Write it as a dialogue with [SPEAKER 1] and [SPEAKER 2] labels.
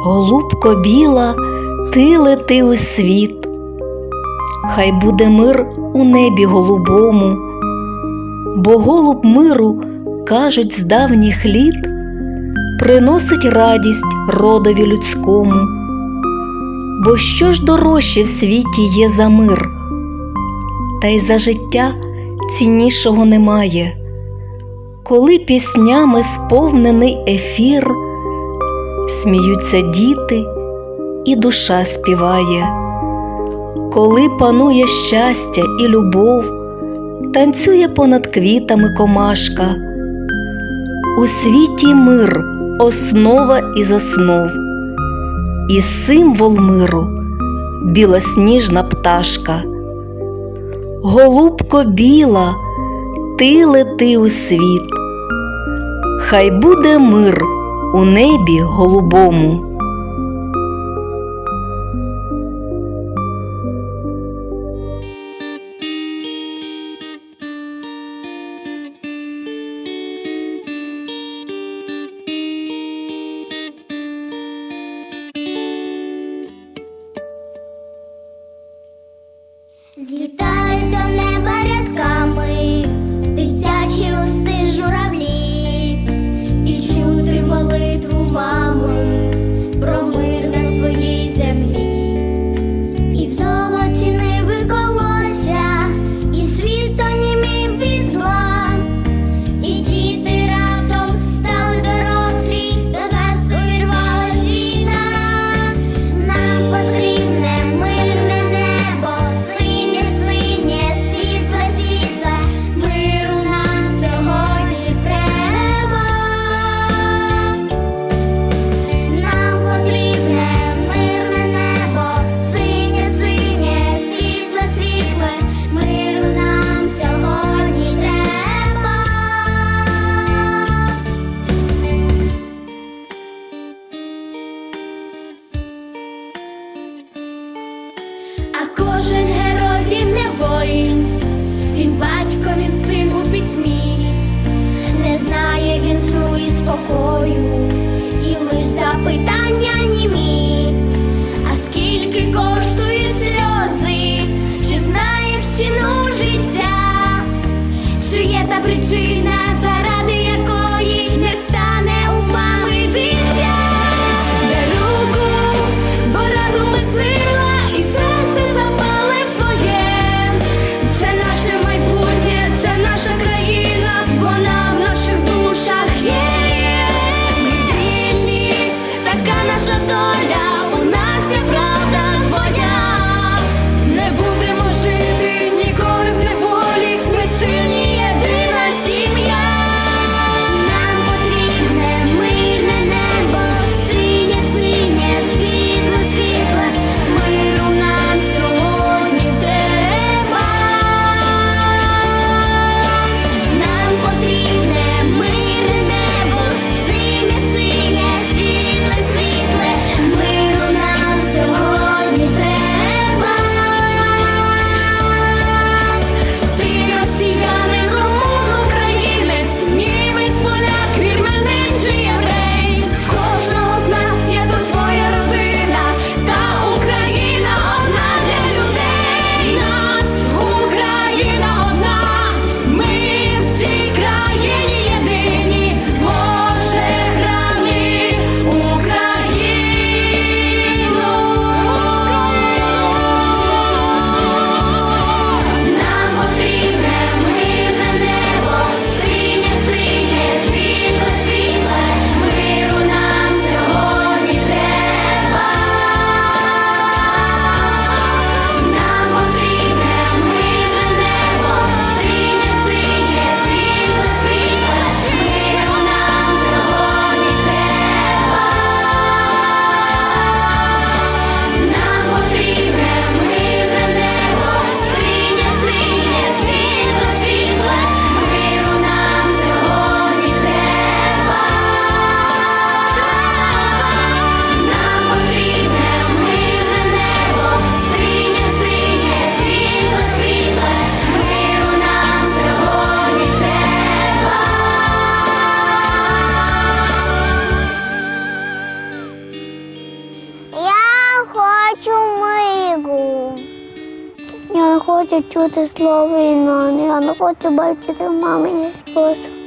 [SPEAKER 1] Голубко біла, ти лети у світ, хай буде мир у небі голубому, бо голуб миру, кажуть, з давніх літ, приносить радість родові людському. Бо що ж дорожче в світі є за мир, та й за життя ціннішого немає, коли піснями сповнений ефір, сміються діти, і душа співає, коли панує щастя і любов, танцює понад квітами комашка, у світі мир основа із основ, і символ миру білосніжна пташка. Голубко біла, ти лети у світ, хай буде мир у небі голубому.
[SPEAKER 2] Злітають кожен герой він не воїн, він батько, він син у пітьмі, не знає він сну і спокою, і лиш запитання хочу чути слово війна, я не хочу бачити мамині сльози.